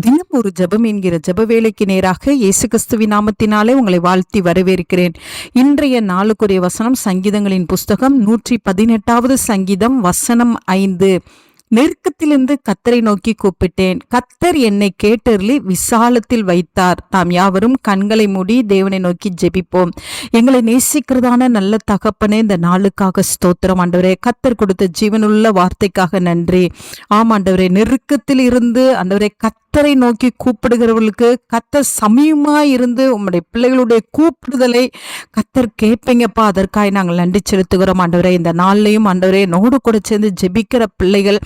தினம் ஒரு ஜபம் என்கிற ஜப வேலைக்கு நேராக இயேசு கிறிஸ்துவின் நாமத்தினாலே உங்களை வாழ்த்தி வரவேற்கிறேன். இன்றைய நாளுக்குரிய வசனம் சங்கீதங்களின் புஸ்தகம் நூற்றி பதினெட்டாவது சங்கீதம் வசனம் ஐந்து. நெருக்கத்திலிருந்து கத்தரை நோக்கி கூப்பிட்டேன். கத்தர் என்னை கேட்டருளி விசாலத்தில் வைத்தார். நாம் யாவரும் கண்களை மூடி தேவனை நோக்கி ஜெபிப்போம். எங்களை நேசிக்கிறதான நல்ல தகப்பனே இந்த நாளுக்காக ஸ்தோத்திரம். ஆண்டவரே கத்தர் கொடுத்த ஜீவனுள்ள வார்த்தைக்காக நன்றி. ஆமாண்டவரே நெருக்கத்தில் இருந்து ஆண்டவரே கத் கத்தரை நோக்கி கூப்பிடுகிறவர்களுக்கு கத்தர் சமயமாக இருந்து உங்களுடைய பிள்ளைகளுடைய கூப்பிடுதலை கத்தர் கேட்பீங்கப்பா. அதற்காக நாங்கள் நன்றி செலுத்துகிறோம் ஆண்டவரே. இந்த நாள்லையும் ஆண்டவரே நோடு கூட சேர்ந்து ஜெபிக்கிற பிள்ளைகள்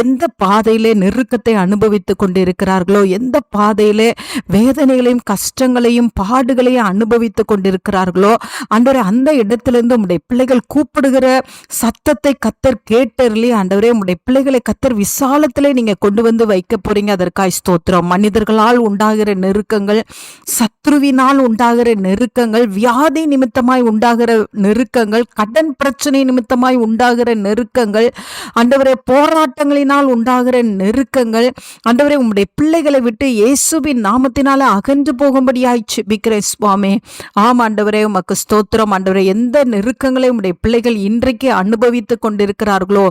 எந்த பாதையிலே நெருக்கத்தை அனுபவித்து கொண்டு இருக்கிறார்களோ எந்த பாதையிலே வேதனைகளையும் கஷ்டங்களையும் பாடுகளையும் அனுபவித்து கொண்டிருக்கிறார்களோ ஆண்டவரே அந்த இடத்திலிருந்து உங்களுடைய பிள்ளைகள் கூப்பிடுகிற சத்தத்தை கத்தர் கேட்டர்லி ஆண்டவரே உங்களுடைய பிள்ளைகளை கத்தர் விசாலத்திலே நீங்க கொண்டு வந்து வைக்க போறீங்க. அதற்காய் ஸ்தோத்திரம். மனிதர்களால் உண்டாகிற நெருக்கங்கள் சத்ருவினால் உண்டாகிற நெருக்கங்கள் வியாதி நிமித்தமாய் உண்டாகிற நெருக்கங்கள் கடன் பிரச்சனை நிமித்தமாய் உண்டாகிற நெருக்கங்கள் அண்டவரை போராட்டங்களினால் உண்டாகிற நெருக்கங்கள் அண்டவரை உங்களுடைய பிள்ளைகளை விட்டு இயேசுவின் நாமத்தினால அகன்று போகும்படியாய் செபிக்கிறேன் சுவாமி. ஆம் ஆண்டவரே உமக்கு ஸ்தோத்திரம். ஆண்டவரே எந்த நெருக்கங்களை உம்முடைய பிள்ளைகள் இன்றைக்கு அனுபவித்துக் கொண்டிருக்கிறார்களோ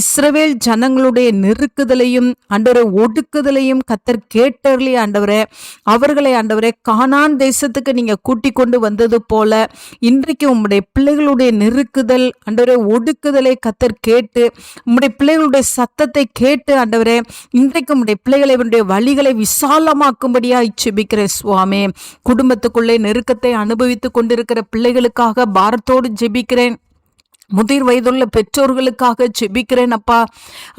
இஸ்ரவேல் ஜனங்களுடைய நெருக்குதலையும் அண்டவரை ஒடுக்குதலையும் கத்தர் கேட்டர்லி ஆண்டவரே. அவர்களை ஆண்டவரே கானான் தேசத்துக்கு நீங்க கூட்டி கொண்டு வந்தது போல இன்றைக்கு உம்முடைய பிள்ளைகளுடைய நெருக்குதல் ஆண்டவரே ஒடுக்குதலை கத்தர் கேட்டு உம்முடைய பிள்ளைகளுடைய சத்தத்தை கேட்டு ஆண்டவரே இன்றைக்கு உடைய பிள்ளைகளை உடைய வழிகளை விசாலமாக்கும்படியா ஜெபிக்கிறேன் சுவாமி. குடும்பத்துக்குள்ளே நெருக்கத்தை அனுபவித்துக் கொண்டிருக்கிற பிள்ளைகளுக்காக பாரத்தோடு ஜெபிக்கிறேன். முதிர் வயதுள்ள பெற்றோர்களுக்காக ஜெபிக்கிறேன் அப்பா.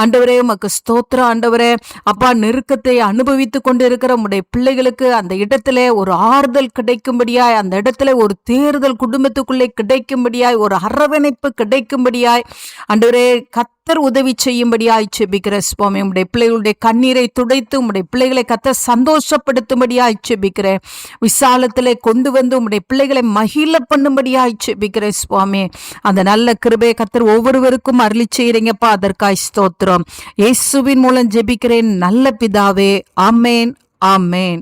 ஆண்டவரே உமக்கு ஸ்தோத்திரம் ஆண்டவரே. அப்பா நெருக்கத்தை அனுபவித்து கொண்டிருக்கிற உடைய பிள்ளைகளுக்கு அந்த இடத்துல ஒரு ஆறுதல் கிடைக்கும்படியாய் அந்த இடத்துல ஒரு தேர்தல் குடும்பத்துக்குள்ளே கிடைக்கும்படியாய் ஒரு அரவணைப்பு கிடைக்கும்படியாய் ஆண்டவரே கத் கத்தர் உதவி செய்யும்படியாய் செபிக்கிற சுவாமி. உடைய பிள்ளைகளுடைய கண்ணீரை துடைத்து உடைய பிள்ளைகளை கத்த சந்தோஷப்படுத்தும்படியாய் செபிக்கிறேன் விசாலத்தில் கொண்டு வந்து உடைய பிள்ளைகளை மகிழ பண்ணும்படியாய் செபிக்கிறேன் சுவாமி. அந்த நல்ல கிருபையை கத்தர் ஒவ்வொருவருக்கும் அருளி செய்கிறீங்கப்பா அதற்காய் ஸ்தோத்திரம். இயேசுவின் மூலம் ஜெபிக்கிறேன். நல்ல பிதாவே ஆமேன் ஆமேன்.